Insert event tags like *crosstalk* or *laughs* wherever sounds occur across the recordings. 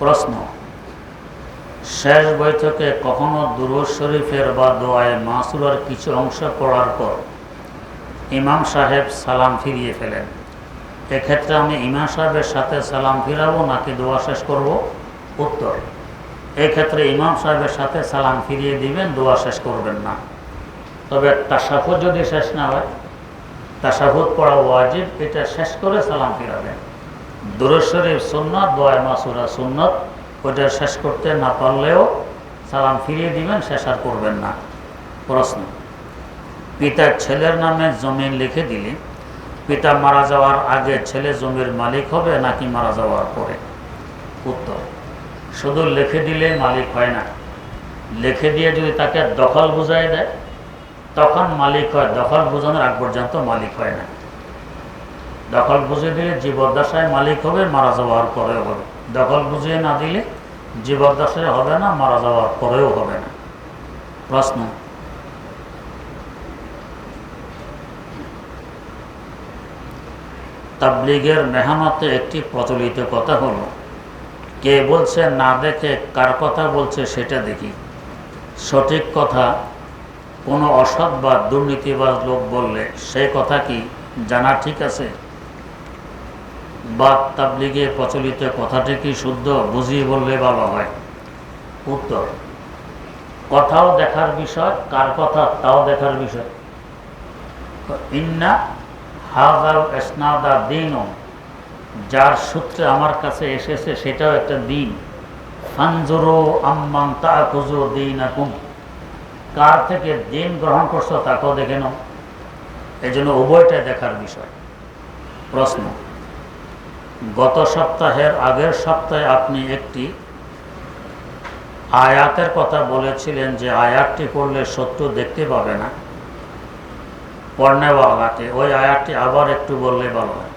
প্রশ্ন। শেষ বৈঠকে কখনো দুরুদ শরীফের বা দোয়ায় মাসুরার কিছু অংশ পড়ার পর ইমাম সাহেব সালাম ফিরিয়ে ফেলেন। এক্ষেত্রে আমি ইমাম সাহেবের সাথে সালাম ফিরাবো নাকি দোয়া শেষ করব? উত্তর, এক্ষেত্রে ইমাম সাহেবের সাথে সালাম ফিরিয়ে দিবেন, দোয়া শেষ করবেন না। তবে তাসাফুদ যদি শেষ না হয় তাসাফুদ পড়া ওয়াজিব, এটা শেষ করে সালাম ফিরাবেন। দুরুদ শরীফ সুন্নত মাসুরা সুন্নত, ওইটা শেষ করতে না পারলেও সালাম ফিরিয়ে দিবেন, শেষ আর করবেন না। প্রশ্ন। পিতার ছেলের নামে জমিন লিখে দিলে। পিতা মারা যাওয়ার আগে ছেলে জমির মালিক হবে নাকি মারা যাওয়ার পরে? উত্তর। শুধু লিখে দিলে মালিক হয় না। লিখে দিয়ে যদি তাকে দখল বুঝাই দেয়, তখন মালিক হয়, দখল বোঝানোর আগ পর্যন্ত মালিক হয় না। দখল বুঝিয়ে দিলে জীবদ্দশায় মালিক হবে, মারা যাওয়ার পরেও হবে। দখল বুঝিয়ে না দিলে জীবদ্দশায় হবে না, মারা যাওয়ার পরেও হবে না। প্রশ্ন। তাবলিগের মেহনতে একটি প্রচলিত কথা হলো, কে বলছে না দেখে, কার কথা বলছে সেটা দেখি। সঠিক কথা, কোনো অসৎ বা দুর্নীতিবাজ লোক বললে সেই কথা কি জানা ঠিক আছে? বা তাবলিগে প্রচলিত কথাটি কি শুদ্ধ? বুঝিয়ে বললে ভালো হয়। উত্তর, কথাও দেখার বিষয়, কার কথা তাও দেখার বিষয়। ইন্না হাজাল এসনাদা দিনও যার সূত্রে আমার কাছে এসেছে সেটাও একটা দিন। ফানজুরো আম্মান তা খুঁজো দিন আকুম কার থেকে দিন গ্রহণ করছ তাকেও দেখে নাও। এই জন্য উভয়টা দেখার বিষয়। প্রশ্ন গত সপ্তাহের আগের সপ্তাহে আপনি একটি আয়াতের কথা বলেছিলেন যে আয়াতটি পড়লে শত্রু দেখতে পাবে না। পর্ণেওয়ালাকে ওই আয়াতটি আবার একটু বললে ভালো হয়।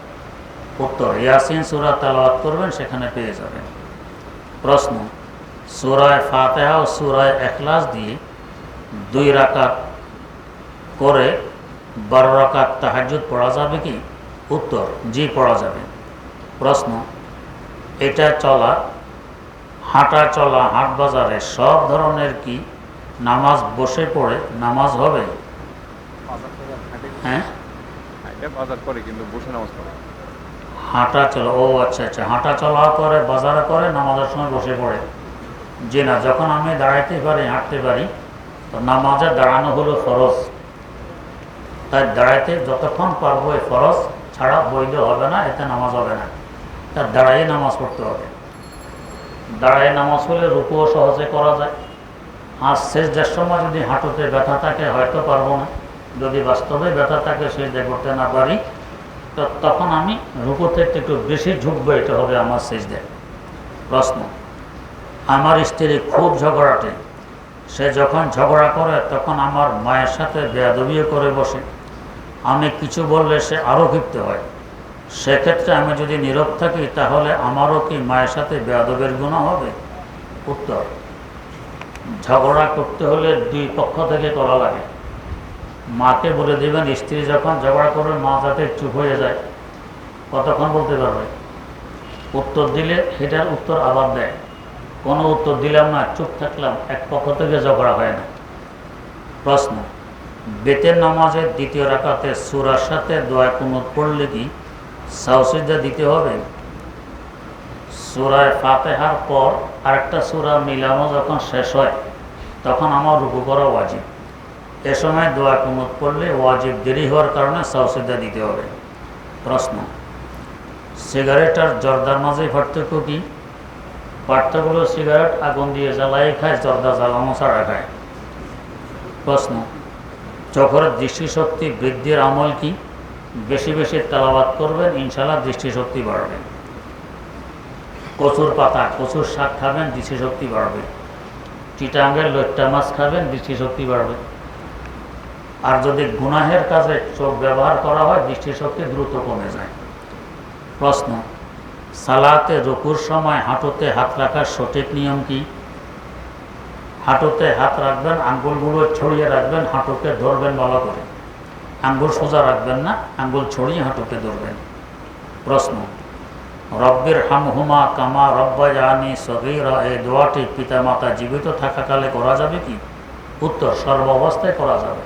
উত্তর, ইয়াসিন সুরা তালাওয়াত করবেন, সেখানে পেয়ে যাবেন। প্রশ্ন, সুরায় ফাতেহা ও সুরায় এখলাস দিয়ে দুই রাকাত করে বারো রাকাত তাহাজুদ পড়া যাবে কি? উত্তর, জি, পড়া যাবে। প্রশ্ন এটা চলা হাঁটা চলা হাট বাজারে সব ধরনের কি নামাজ বসে পড়ে নামাজ হবে? হ্যাঁ? বাজার করে কিন্তু বসে নামাজ পড়ে। হাঁটা চলা ও আচ্ছা আচ্ছা হাঁটা চলা করে বাজারে করে নামাজের সময় বসে পড়ে। যে না যখন আমি দাঁড়াইতে পারি হাঁটতে পারি তো নামাজে দাঁড়ানো হলো ফরজ। তাই দাঁড়াইতে যতক্ষণ পারব এই ফরজ ছাড়া বৈধ হবে না এতে নামাজ হবে না। তার দাঁড়াই নামাজ পড়তে হবে। দাঁড়াই নামাজ পড়লে রুকুও সহজে করা যায়। আর শেষ দেড় সময় যদি হাঁটুতে ব্যথা থাকে, হয়তো পারব না। যদি বাস্তবে ব্যথা থাকে, সে যে করতে না পারি, তো তখন আমি রুকুতে একটু বেশি ঝুঁকবো, এটা হবে আমার দেয় প্রশ্ন, আমার স্ত্রী খুব ঝগড়াটে। সে যখন ঝগড়া করে, তখন আমার মায়ের সাথে বেয়াদবিও করে বসে। আমি কিছু বললে সে আরও ক্ষিপ্ত হয়। সেক্ষেত্রে আমি যদি নীরব থাকি, তাহলে আমারও কি মায়ের সাথে বেয়াদবের গুণ হবে? উত্তর, ঝগড়া করতে হলে দুই পক্ষ থেকে করা লাগে। মাকে বলে দেবেন, স্ত্রী যখন ঝগড়া করবে, মা যাতে চুপ হয়ে যায়। কতক্ষণ বলতে পারবে? উত্তর দিলে, সেটার উত্তর আবার দেয়। কোনো উত্তর দিলাম না, চুপ থাকলাম, এক পক্ষ থেকে ঝগড়া হয় না। প্রশ্ন, বেতের নামাজের দ্বিতীয় রাকাতে সুরার সাথে দোয়া কুনুত পড়লে কি সাউসিজা দিতে হবে। সুরায় ফাতেহার পর আরেকটা সুরা মিলানো যখন শেষ হয়, তখন আমার রুকু করা ওয়াজিব। এ সময় দোয়া কুনুত পড়লে ওয়াজিব দেরি হওয়ার কারণে সাউসিজা দিতে হবে। প্রশ্ন সিগারেট আর জর্দার মাঝে পার্থক্য কি? পার্থক্য সিগারেট আগুন দিয়ে জ্বালাই খায়, জর্দা জ্বালানো ছাড়া খায়। প্রশ্ন, চোখের দৃষ্টিশক্তি বৃদ্ধির আমল কি? বেশি বেশি তালাবাদ করবেন ইনশাল্লাহ দৃষ্টিশক্তি বাড়বে। কচুর পাতা, কচুর শাক খাবেন, দৃষ্টিশক্তি বাড়বে। চিটাঙ্গের লইট্টা মাছ খাবেন, দৃষ্টিশক্তি বাড়বে। আর যদি গুনাহের কাজে চোখ ব্যবহার করা হয়, দৃষ্টিশক্তি দ্রুত কমে যায়। প্রশ্ন, সালাতে রুকুর সময় হাঁটুতে হাত রাখার সঠিক নিয়ম কি? হাঁটুতে হাত রাখবেন, আঙ্গুলগুলো ছড়িয়ে রাখবেন, হাঁটুকে ধরবেন ভালো করে। আঙ্গুল সোজা রাখবেন না, আঙ্গুল ছড়িয়ে হাঁটুকে ধরবেন। প্রশ্ন, রব্বির হামহুমা কামা রব্বা জানি সগিরা, এই দোয়াটি পিতামাতা জীবিত থাকাকালে করা যাবে কি? উত্তর, সর্ব অবস্থায় করা যাবে।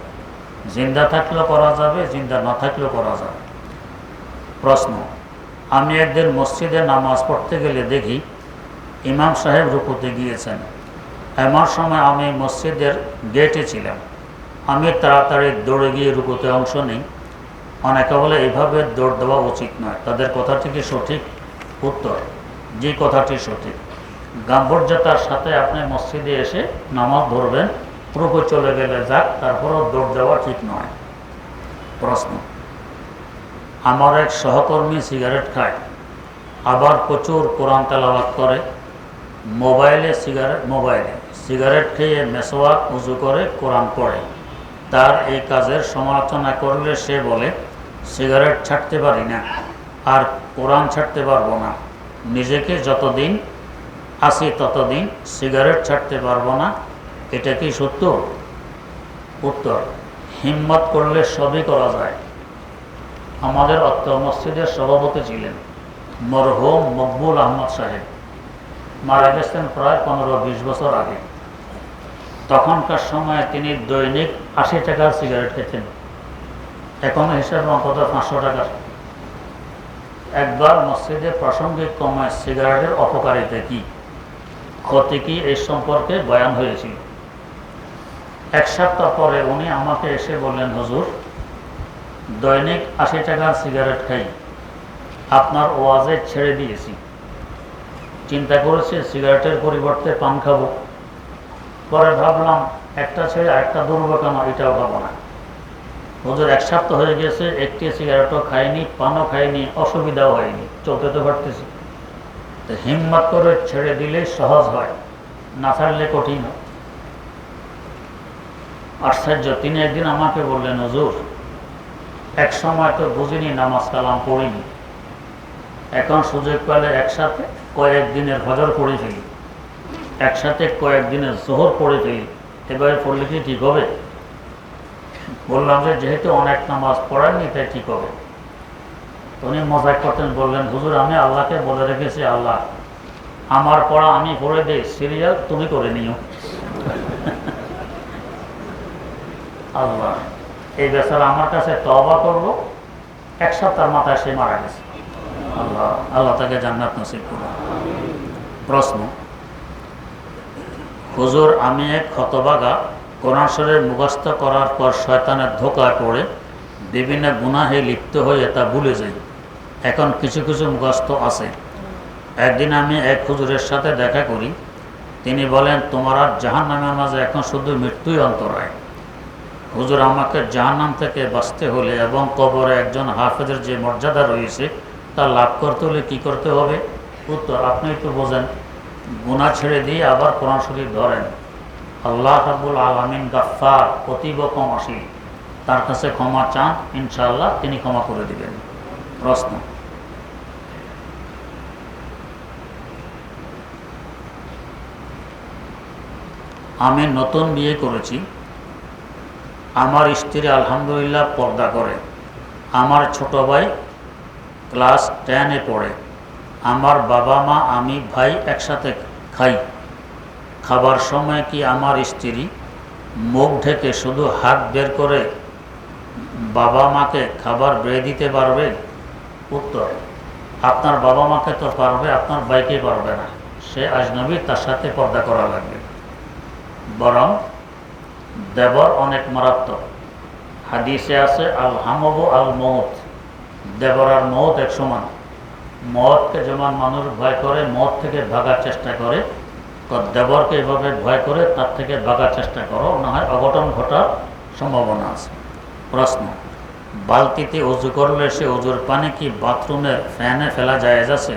জিন্দা থাকলেও করা যাবে, জিন্দা না থাকলেও করা যাবে। প্রশ্ন, আমি একদিন মসজিদে নামাজ পড়তে গেলে দেখি ইমাম সাহেব রুকুতে গিয়েছেন। এমন সময় আমি মসজিদের গেটে ছিলাম। আমি তাড়াতাড়ি দৌড়ে গিয়ে রুকুতে অংশ নিই। অনেকে বলে, এভাবে দৌড় দেওয়া উচিত নয়। তাদের কথাটি কি সঠিক? উত্তর, যে কথাটি সঠিক। গাম্ভীর্যতার সাথে আপনি মসজিদে এসে নামাজ ধরবেন, রুকু চলে গেলে যাক, তারপরও দৌড় দেওয়া ঠিক নয়। প্রশ্ন, আমার এক সহকর্মী সিগারেট খায়, আবার প্রচুর কোরআন তেলাওয়াত করে, মোবাইলে সিগারেট মোবাইলে সিগারেট খেয়ে মেসোয়াক উজু করে কোরআন পড়ে। তার এই কাজের সমালোচনা করলে সে বলে, সিগারেট ছাড়তে পারি না আর কোরআন ছাড়তে পারব না। নিজেকে যতদিন আসি ততদিন সিগারেট ছাড়তে পারব না। এটা কি সত্য? উত্তর, হিম্মত করলে সবই করা যায়। আমাদের অত্র মসজিদের সভাপতি ছিলেন মরহুম মকবুল আহমদ সাহেব। মারা গেছেন প্রায় পনেরো বিশ বছর আগে। তখনকার সময়ে তিনি দৈনিক আশি টাকার সিগারেট খেতেন। এখন হিসাব কত পাঁচশো টাকার একবার মসজিদে প্রাসঙ্গিক কমায় সিগারেটের অপকারিতা কি? ক্ষতি কি এই সম্পর্কে বয়ান হয়েছিল। এক সপ্তাহ পরে উনি আমাকে এসে বললেন, হুজুর, দৈনিক আশি টাকার সিগারেট খাই। আপনার ওয়াজে ছেড়ে দিয়েছি। চিন্তা করেছি সিগারেটের পরিবর্তে পান খাব। পরে ভাবলাম, একটা ছেড়ে আরেকটা দুর্ব কেন? এটাও খাব না। হুজুর এক সপ্তাহ হয়ে গেছে, একটি সিগারেটও খাইনি, পানও খাইনি, অসুবিধাও হয়নি, চলতে তো পারতেছি। তো হিম্মত করে ছেড়ে দিলে সহজ হয়, না ছাড়লে কঠিন হয়। আশ্চর্য, তিনি একদিন আমাকে বললেন, হুজুর, এক সময় তো বুঝিনি, নামাজ কালাম পড়িনি। এখন সুযোগ পেলে একসাথে কয়েকদিনের হজর পড়ে ফেলি। একসাথে কয়েকদিনের জোহর পড়ে ফেলি এবারে পড়লে কি ঠিক হবে? বললাম যে যেহেতু অনেক নামাজ পড়েননি, তাই ঠিক হবে। উনি মজাক করতেন, বললেন, হুজুর, আমি আল্লাহকে বলে রেখেছি, আল্লাহ, আমার পড়া আমি পড়ে দিই, সিরিয়াল তুমি করে নিও। *laughs* আল্লাহ, এই বেচারা আমার কাছে তবা করব এক সপ্তাহ মাথায় সে মারা গেছে। আল্লাহ আল্লাহ তাকে জান্নাত নসিব করুন প্রশ্ন? হুজুর, আমি এক ক্ষতবাগা কোরআন শরীর মুখস্থ করার পর শয়তানের ধোকায় পড়ে, বিভিন্ন গুনাহে লিপ্ত হয়ে তা ভুলে যাই। এখন কিছু কিছু মুখস্থ আছে। একদিন আমি এক হুজুরের সাথে দেখা করি, তিনি বলেন, তোমার আর জাহান নামের মাঝে এখন শুধু মৃত্যুই অন্তরায় হুজুর, আমাকে জাহান্নাম থেকে বাঁচতে হলে এবং কবরে একজন হাফেজের যে মর্যাদা রয়েছে, তা লাভ করতে হলে কী করতে হবে? উত্তর, আপনি একটু বোঝেন। গুণা ছেড়ে দিয়ে আবার কোরআন শরীফ ধরেন। আল্লাহ রাবুল আলমিন গাফার অতীব ক্ষমাশীল। তার কাছে ক্ষমা চান, ইনশাআল্লাহ তিনি ক্ষমা করে দিবেন। প্রশ্ন? আমি নতুন বিয়ে করেছি। আমার স্ত্রী আলহামদুলিল্লাহ পর্দা করে। আমার ছোট ভাই ক্লাস টেনে পড়ে। আমার বাবা মা, আমি ভাই একসাথে খাই। খাবার সময় কি আমার স্ত্রী মুখ ঢেকে শুধু হাত বের করে বাবা মাকে খাবার বেড়ে দিতে পারবে? উত্তর, আপনার বাবা মাকে তো পারবে, আপনার ভাইকে পারবে না। সে আজনবী, তার সাথে পর্দা করা লাগবে। বরং দেবর অনেক মারাত্মক। হাদিসে আছে, আল হামব আল মৌত দেবর আর মৌত এক সমান। মদকে যেমন মানুষ ভয় করে মদ থেকে ভাগার চেষ্টা করে দেবরকে এভাবে ভয় করে, তার থেকে ভাগার চেষ্টা করো, না হয় অঘটন ঘটার সম্ভাবনা আছে। প্রশ্ন, বালতিতে উজু করলে সে উজুর পানি কি বাথরুমের ফ্যানে ফেলা যায় আছে?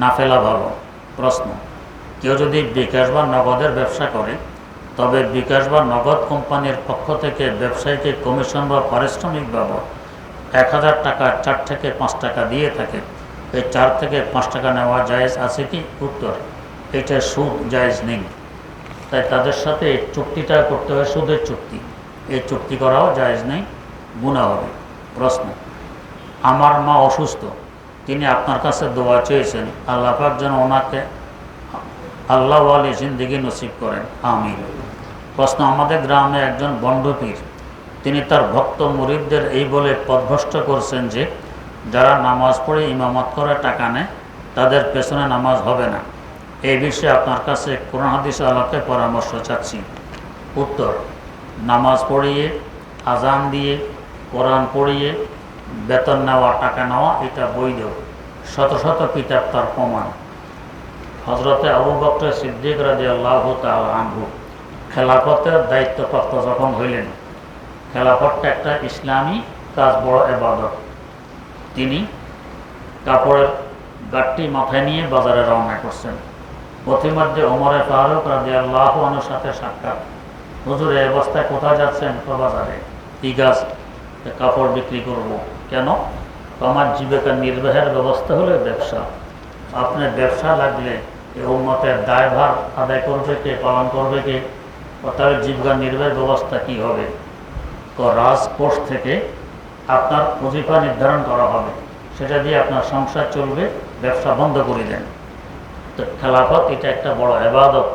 না ফেলা ভালো। প্রশ্ন, কেউ যদি বিকাশ বা নগদের ব্যবসা করে, তবে বিকাশ বা নগদ কোম্পানির পক্ষ থেকে ব্যবসায়ীকে কমিশন বা পারিশ্রমিক বাবদ এক হাজার টাকা, চার থেকে পাঁচ টাকা দিয়ে থাকে। এই চার থেকে পাঁচ টাকা নেওয়া জায়েজ আছে কি? উত্তর, এটা সুদ জায়েজ নেই। তাই তাদের সাথে এই চুক্তিটা করতে হয় সুদের চুক্তি। এই চুক্তি করাও জায়েজ নেই গুণা হবে। প্রশ্ন, আমার মা অসুস্থ, তিনি আপনার কাছে দোয়া চেয়েছেন, আল্লাহ পাক যেন ওনাকে আল্লাহ আলী জিন্দিগি নসিব করেন, আমিন। প্রশ্ন, আমাদের গ্রামে একজন বন্ডপীর তিনি তার ভক্ত মুরিদদের এই বলে পদভ্রষ্ট করছেন যে যারা নামাজ পড়ে ইমামত করে টাকা নেয়, তাদের পেছনে নামাজ হবে না। এই বিষয়ে আপনার কাছে কোরআন হাদিস আলোকে পরামর্শ চাচ্ছি। উত্তর, নামাজ পড়িয়ে, আজান দিয়ে, কোরআন পড়িয়ে, বেতন নেওয়া, টাকা নেওয়া, এটা বৈধ। শত শত কিতাব তার প্রমাণ। হজরতে আবু বক্র সিদ্দিক রাজি আল্লাহ আনহু খেলাফতের দায়িত্বপ্রাপ্ত যখন হইলেন, খেলাফতটা একটা ইসলামী কাজ, বড় এবাদত। তিনি কাপড়ের গাঠটি মাথায় নিয়ে বাজারে রওনা করছেন। পথিমধ্যে ওমরে ফারুক রাজি আল্লাহ সাথে সাক্ষাৎ। হুজুর, এই অবস্থায় কোথায় যাচ্ছেন? তো বাজারে। কি গাছ? কাপড় বিক্রি করব। কেন? আমার জীবিকা নির্বাহের ব্যবস্থা হলো ব্যবসা। আপনার ব্যবসা লাগলে এই উন্মতের দায়ভার আদায় করবে কে, পালন করবে কে? তাহলে জীবিকা নির্বাহের ব্যবস্থা কি হবে? তো রাজকোষ থেকে আপনার অজিফা নির্ধারণ করা হবে। সেটা দিয়ে আপনার সংসার চলবে, ব্যবসা বন্ধ করে দেন। তো খেলাফত এটা একটা বড় এবাদত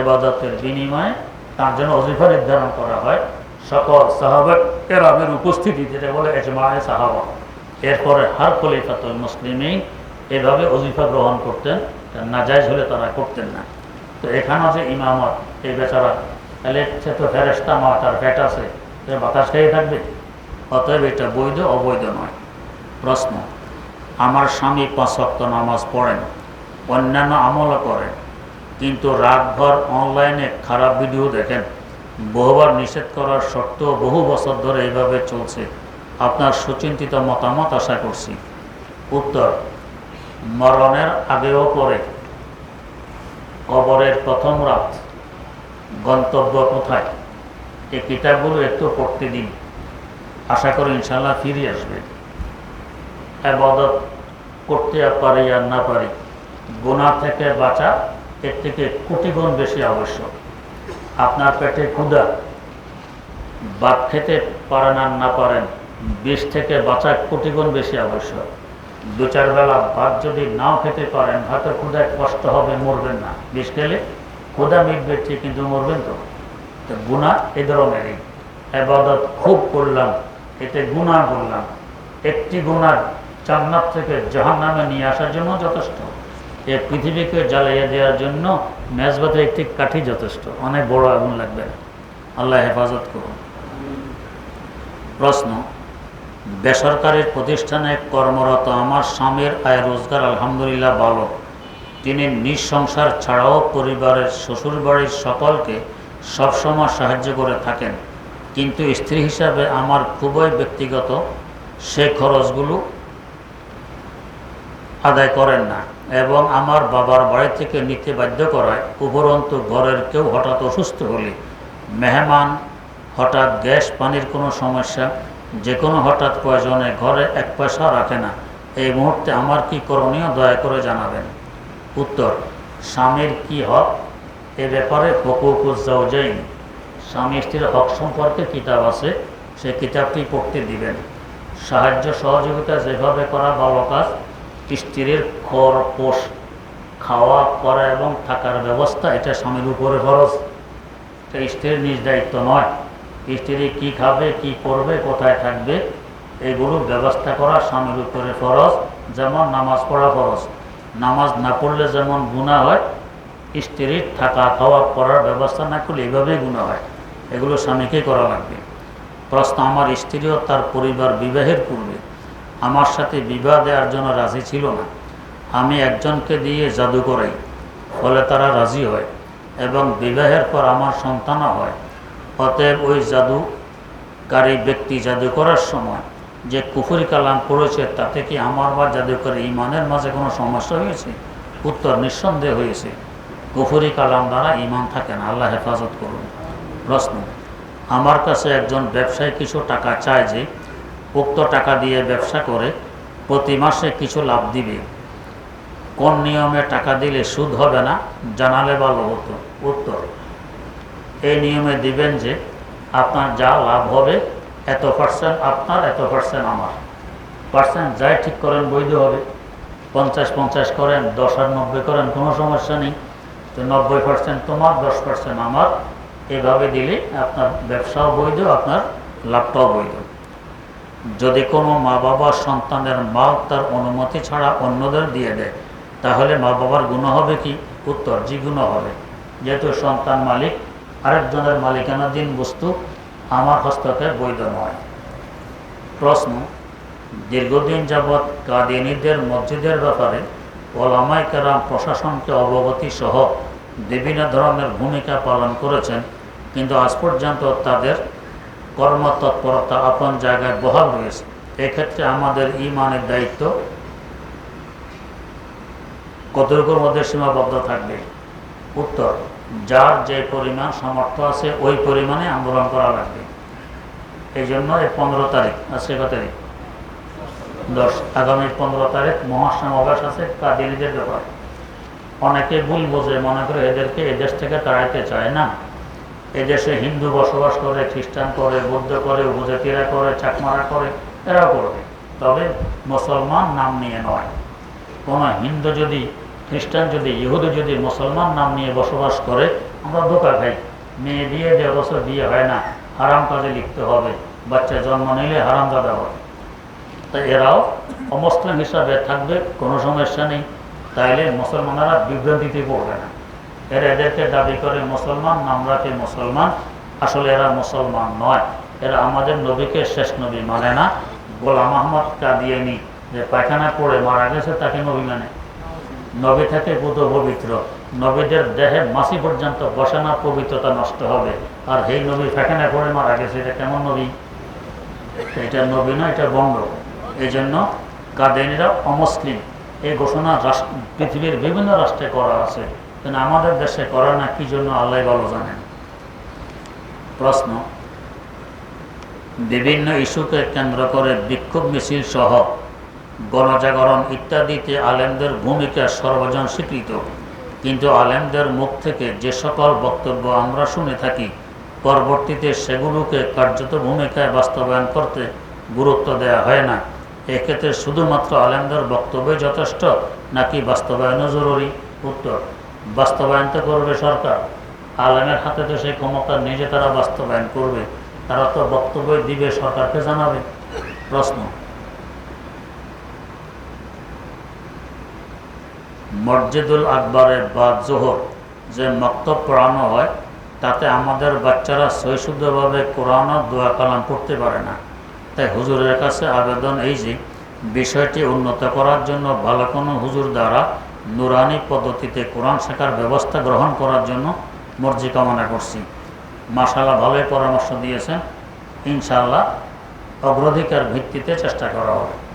এবাদতের বিনিময়ে তার জন্য অজিফা নির্ধারণ করা হয়। সকল সাহাবের কেরামের উপস্থিতি যেটা বলে এজমায় সাহাবা। এরপরে হার খলিফাতুল মুসলিমেই এভাবে অজিফা গ্রহণ করতেন। নাজাইজ হলে তারা করতেন না। তো এখানেও যে ইমামত, এই বেচারা, তাহলে সে তো ফেরেস্তা মা, তার ফ্যাট আছে। বাতাস খেয়ে থাকবে? অতএব এটা বৈধ, অবৈধ নয়। প্রশ্ন, আমার স্বামী পাঁচ ওয়াক্ত নামাজ পড়েন, অন্যান্য আমলও করেন, কিন্তু রাতভর অনলাইনে খারাপ ভিডিও দেখেন, বহুবার নিষেধ করার সত্ত্বেও বহু বছর ধরে এইভাবে চলছে। আপনার সুচিন্তিত মতামত আশা করছি। উত্তর, মরণের আগেও পরে। কবরের প্রথম রাত। গন্তব্য কোথায়? এই কিতাবগুলো একটু পড়তে দিন। আশা করি ইনশাল্লাহ ফিরে আসবে। আবাদত করতে পারি আর না পারি গোনা থেকে বাঁচা এর থেকে কোটিগুণ বেশি আবশ্যক। আপনার পেটে ক্ষুদা ভাত খেতে পারেন আর না পারেন, বিষ থেকে বাঁচা কোটিগুণ বেশি আবশ্যক। দু চার বেলা ভাত যদি নাও খেতে পারেন হয়তো ক্ষুদায় কষ্ট হবে, মরবেন না। বিষ খেলে ক্ষুদা মিটবে ঠিক কিন্তু মরবেন তো। তো গুণা এ ধরনেরই। এবাদত খুব করলাম। এতে গুণা বললাম একটি গুণা জান্নাত থেকে জাহান নামে নিয়ে আসার জন্য যথেষ্ট। এ পৃথিবীকে জ্বালাইয়া দেওয়ার জন্য মেজবাতে একটি কাঠি যথেষ্ট। অনেক বড় আগুন লাগবে। আল্লাহ হেফাজত করুন। প্রশ্ন, বেসরকারি প্রতিষ্ঠানে কর্মরত আমার স্বামীর আয় রোজগার আলহামদুলিল্লাহ ভালো। তিনি নিজ সংসার ছাড়াও পরিবারের শ্বশুরবাড়ির সকলকে সবসময় সাহায্য করে থাকেন। কিন্তু স্ত্রী হিসাবে আমার খুবই ব্যক্তিগত সে খরচগুলো আদায় করেন না এবং আমার বাবার বাড়ি থেকে নিতে বাধ্য করায়, উপরন্তু ঘরের কেউ হঠাৎ অসুস্থ হলে মেহমান, হঠাৎ গ্যাস পানির কোনো সমস্যা, যে কোনো হঠাৎ প্রয়োজনে ঘরে এক পয়সা রাখে না। এই মুহূর্তে আমার কি করণীয় দয়া করে জানাবেন? উত্তর, স্বামীর কি হক? এ ব্যাপারে হকুকুজাউজাইন স্বামী স্ত্রীর হক সম্পর্কে কিতাব আছে, সেই কিতাবটি পড়তে দিবেন। সাহায্য সহযোগিতা যেভাবে করা ভালো কাজ স্ত্রীর খর, পোষ, খাওয়া পরা এবং থাকার ব্যবস্থা, এটা স্বামীর উপরে খরচ এটা স্ত্রীর নিজ দায়িত্ব নয়। স্ত্রী কি খাবে, কি করবে, কোথায় থাকবে এগুলো ব্যবস্থা করা স্বামীর উপরে ফরজ, যেমন নামাজ পড়া ফরজ। নামাজ না পড়লে যেমন গুণা হয়, স্ত্রীর থাকা খাওয়া পড়ার ব্যবস্থা না করলে এভাবেই গুণা হয়। এগুলো স্বামীকে করা লাগবে। প্রশ্ন, আমার স্ত্রীও তার পরিবার বিবাহের পূর্বে আমার সাথে বিবাহ দেওয়ার জন্য রাজি ছিল না। আমি একজনকে দিয়ে জাদু করাই, ফলে তারা রাজি হয় এবং বিবাহের পর আমার সন্তানও হয়। অতএব ওই জাদুকারী ব্যক্তি জাদু করার সময় যে কুফুরি কালাম পড়েছে, তাতে কি আমার বা জাদুকারী ইমানের মাঝে কোনো সমস্যা হয়েছে? উত্তর নিঃসন্দেহ হয়েছে। কুফুরি কালাম দ্বারা ইমান থাকে না। আল্লাহ হেফাজত করুন। প্রশ্ন। আমার কাছে একজন ব্যবসায়ী কিছু টাকা চায় যে উক্ত টাকা দিয়ে ব্যবসা করে প্রতি মাসে কিছু লাভ দিবে। কোন নিয়মে টাকা দিলে সুদ হবে না? জানালে ভালো হতো। উত্তর, এই নিয়মে দিবেন যে আপনার যা লাভ হবে, এত পার্সেন্ট আপনার, এত পার্সেন্ট আমার। পার্সেন্ট যাই ঠিক করেন, বৈধ হবে। পঞ্চাশ পঞ্চাশ করেন, দশ আর নব্বই করেন, কোনো সমস্যা নেই। তো নব্বই পার্সেন্ট তোমার, দশ পার্সেন্ট আমার। এভাবে দিলে আপনার ব্যবসাও বৈধ, আপনার লাভটাও বৈধ। যদি কোনো মা বাবা সন্তানের মাল তার অনুমতি ছাড়া অন্যদের দিয়ে দেয়, তাহলে মা বাবার গুণ হবে কি? উত্তর, জি গুণ হবে। যেহেতু সন্তান মালিক, আরেকজনের মালিকানাধীন বস্তু আমার হস্তক্ষেপ বৈধ নয়। প্রশ্ন, দীর্ঘদিন যাবৎ কাদিনীদের, মসজিদের ব্যাপারে ওলামাই কেরাম প্রশাসনকে অবগতি সহ বিভিন্ন ধরনের ভূমিকা পালন করেছেন কিন্তু আজ পর্যন্ত তাদের কর্মতৎপরতা আপন জায়গায় বহাল রয়েছে। এক্ষেত্রে আমাদের ইমানের দায়িত্ব কতটুকুর মধ্যে সীমাবদ্ধ থাকবে? উত্তর, যার যে পরিমাণ সামর্থ্য আছে, ওই পরিমাণে আন্দোলন করা লাগবে। এই জন্য এই পনেরো তারিখ আজকে কত তারিখ? দশ আগামী পনেরো তারিখ মহাসমাবেশ আছে কাদিনীদের ব্যাপার। অনেকে ভুল বোঝে, মনে করে এদেরকে এদেশ থেকে তাড়াইতে চায় না। এদেশে হিন্দু বসবাস করে, খ্রিস্টান করে, বৌদ্ধ করে, উপজাতিরা করে, চাকমারা করে, এরাও করবে। তবে মুসলমান নাম নিয়ে নয়। কোনো হিন্দু যদি, খ্রিস্টান যদি, ইহুদি যদি মুসলমান নাম নিয়ে বসবাস করে, আমরা ধোকা খাই। মেয়ে দিয়ে যে বছর বিয়ে হয় না, হারাম কাজে লিখতে হবে। বাচ্চা জন্ম নিলে হারাম দাদা হবে। তো এরাও অমুসলিম হিসাবে থাকবে, কোনো সমস্যা নেই। তাইলে মুসলমানেরা বিভ্রান্তিতে পড়বে না। এরা এদেরকে দাবি করে মুসলমান নাম রাখে মুসলমান। আসলে এরা মুসলমান নয়। এরা আমাদের নবীকে শেষ নবী মানে না। গোলাম আহমদ কাদিয়ানি যে পায়খানা পড়ে মারা গেছে, তাকে নবী মানে। নবী থেকে পুত পবিত্র। নবীদের দেহে মাসি পর্যন্ত বসে না, পবিত্রতা নষ্ট হবে। আর এই নবী পায়খানা পড়ে মারা গেছে, এটা কেমন নবী? এটা নবী না, এটা বঙ্গ। এই জন্য কাদেনীরা অমুসলিম। এই ঘোষণা পৃথিবীর বিভিন্ন রাষ্ট্রে করা আছে। কিন্তু আমাদের দেশে করে না, কি জন্য আল্লাহ ভালো জানেন প্রশ্ন। বিভিন্ন ইস্যুকে কেন্দ্র করে বিক্ষোভ মিছিল সহ গণজাগরণ ইত্যাদিতে আলেমদের ভূমিকা সর্বজন স্বীকৃত। কিন্তু আলেমদের মুখ থেকে যে সকল বক্তব্য আমরা শুনে থাকি, পরবর্তীতে সেগুলোকে কার্যত ভূমিকায় বাস্তবায়ন করতে গুরুত্ব দেওয়া হয় না। এক্ষেত্রে শুধুমাত্র আলেমদের বক্তব্যই যথেষ্ট, নাকি বাস্তবায়নও জরুরি? উত্তর। বাস্তবায়ন তো করবে সরকার। আলেমের হাতে তো সেই ক্ষমতা নিজে তারা বাস্তবায়ন করবে। তারা তো বক্তব্য দিবে, সরকারকে জানাবে। প্রশ্ন। মসজিদুল আকবরের বা জোহর যে মক্তব পড়ানো হয়, তাতে আমাদের বাচ্চারা সৈশুদ্ধভাবে কোরআন দোয়া কালাম করতে পারে না। তাই হুজুরের কাছে আবেদন এই যে, বিষয়টি উন্নত করার জন্য ভালো কোনো হুজুর দ্বারা নুরানি পদ্ধতিতে কোরআন শেখার ব্যবস্থা গ্রহণ করার জন্য মর্জি কামনা করছি। মাসাল্লাহ ভালোই পরামর্শ দিয়েছেন। ইনশাল্লাহ অগ্রাধিকার ভিত্তিতে চেষ্টা করা হবে।